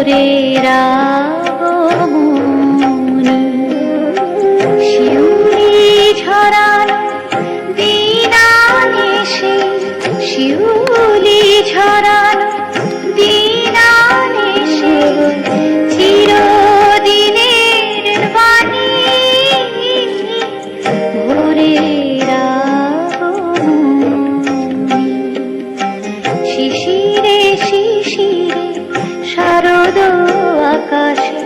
പോരേരാ আকাশে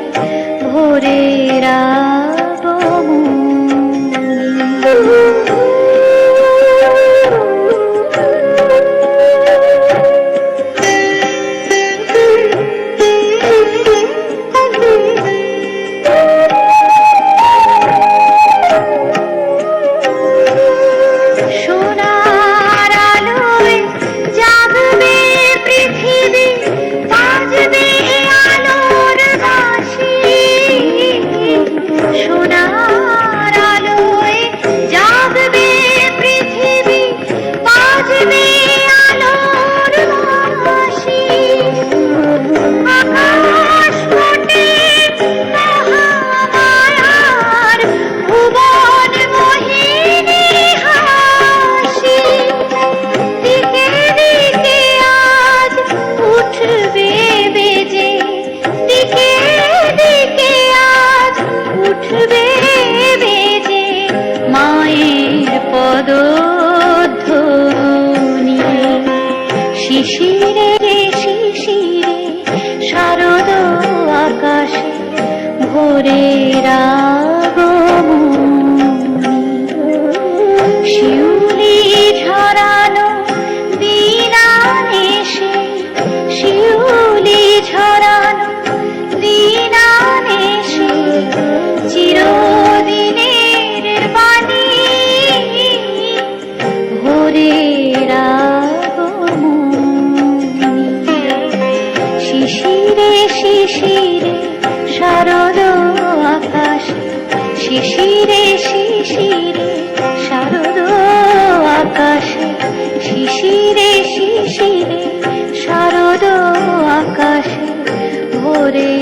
ভোরের শিশিরে রে শিশিরে শারদ আকাশে ভোরেরা শিশিরে শিশিরে শারদ আকাশে। শিশিরে শিশিরে শারদ আকাশে। শিশিরে শিশিরে শারদ আকাশে। ভোরে